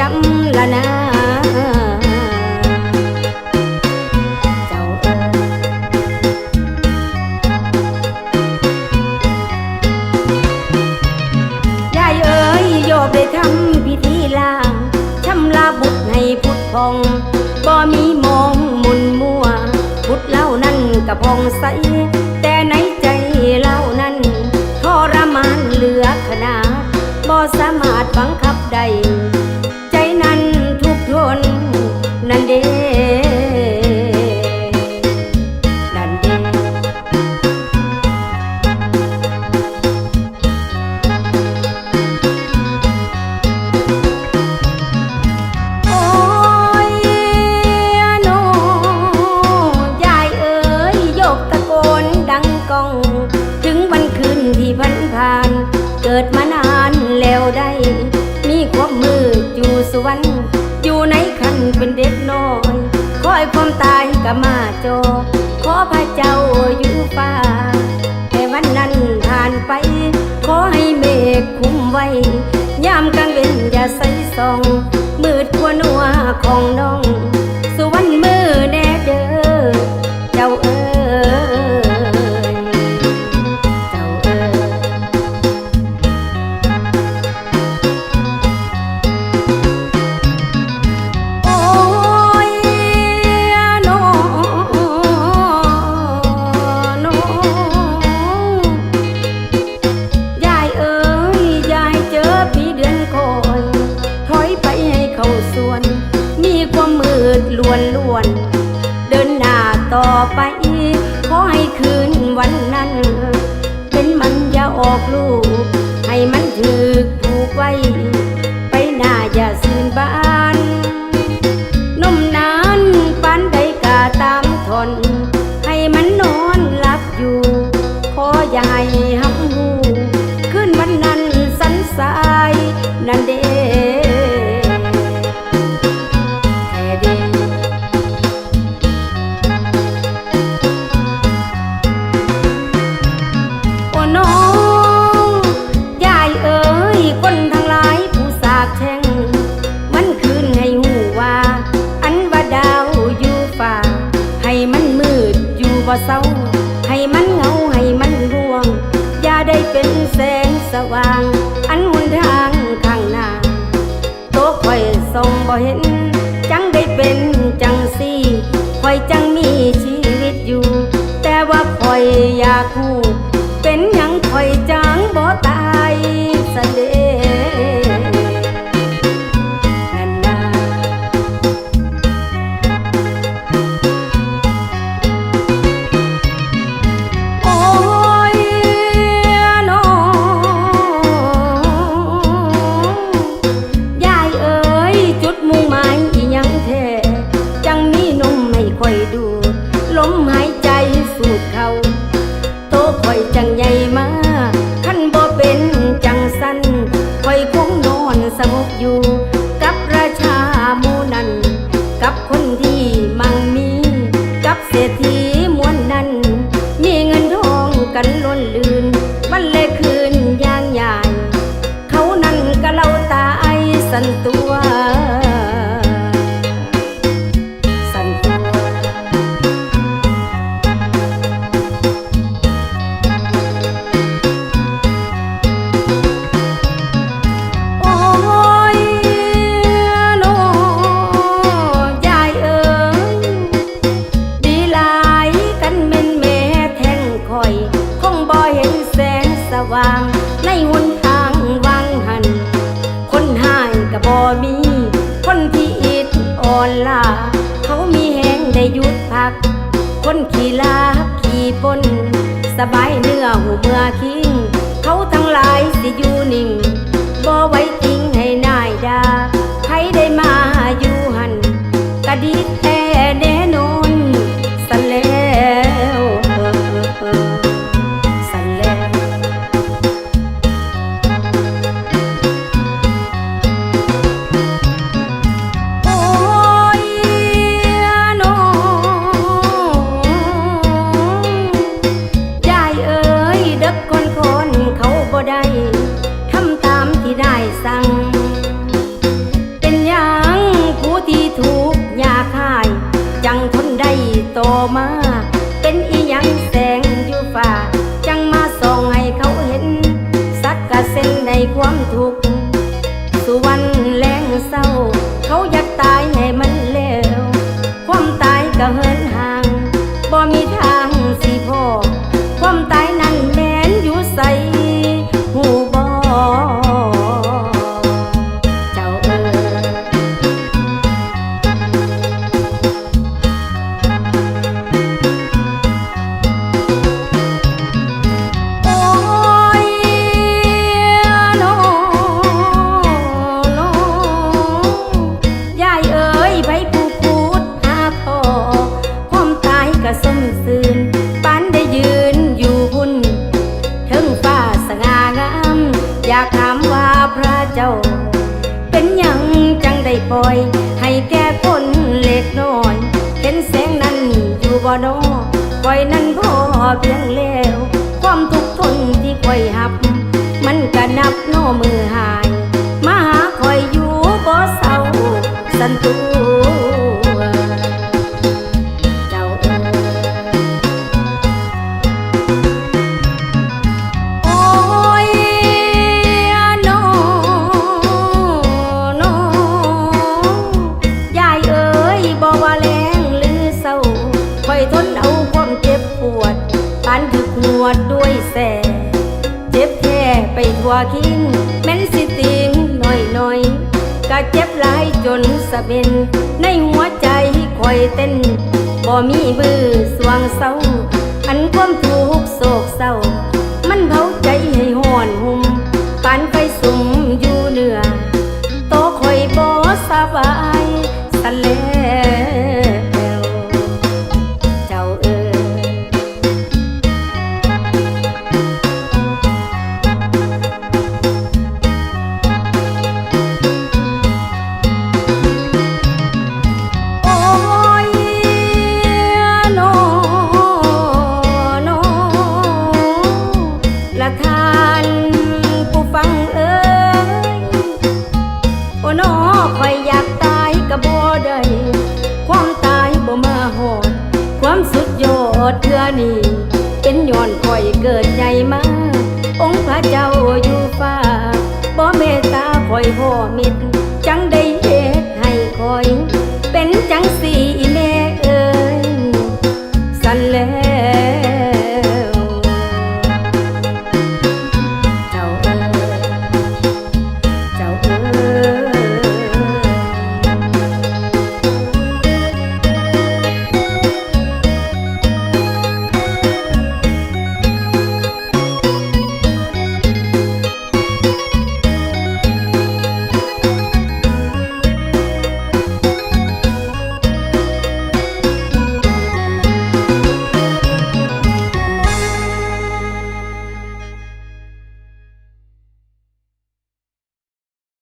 จังละนาได้ทำพิธีลางำลาบุตรให้พุทธพองบ่มีมองมุนมัว พุทธเล่านั่นกระพองใส แต่ในใจเล่านั้นทรมานเหลือขนาดบ่สามารถบังคับได นั่นเด้เโอ้ยโนยายเอ๋ยยกตะโกนดังกอง ถึงวันคืนที่ผ่านๆเกิดมานา เป็นเด็กน้อยคอยความตายกับมาจอ ขอพระเจ้าอยู่ป่าแต่วันนั้นผ่านไป ขอให้เมฆคุ้มไว้ ยามกลางเวนอย่าใส่ซอง มืดกว่านัวของน้อง สว สวน มีความมืดล้วนล้วน เดินหน้าต่อไปขอให้คืนวันนั้น เป็นมันอย่าออกลูก ให้มันถือผูกไว้ ว่าง อันหุนทางข้างหน้าโตคอยส่งบ่เห็น จังได้เป็นจังสี่คอยจังมีชีวิตอยู่ แต่ว่าคอยอยากคู่ เนื้อหูเมื่อคิง เขาทั้งหลายสิอยู่ มา เจ้า เป็นยังจังได้ปล่อย ให้แก่คนเล็กน้อย เห็นแสงนั้นอยู่บ่นอปล่อยนั้นพอเพียงแล้ว ความทุกข์ทนที่คอยหับ มันกระนับโนมือหาย มาหาคอยอยู่บ่เศร้าสันตู คิงแม้นสิติงหน่อยหน่อยก็เจ็บหลายจนสะเบ็นในหัวใจคอยเต้นบ่มีมือสวงเศร้า อันความทุกข์โศกเศร้า มันเผาใจให้ห่อนหุ่มปานไฟสุมอยู่เหนือโตคอยบ่สบายสันแล้ว นีเป็นย้อนคอยเกิดใหญ่มา องค์พระเจ้าอยู่ฟ้าบ่เมตตาคอยพ่อมิตรจังได้เหตุให้คอย เป็นจัง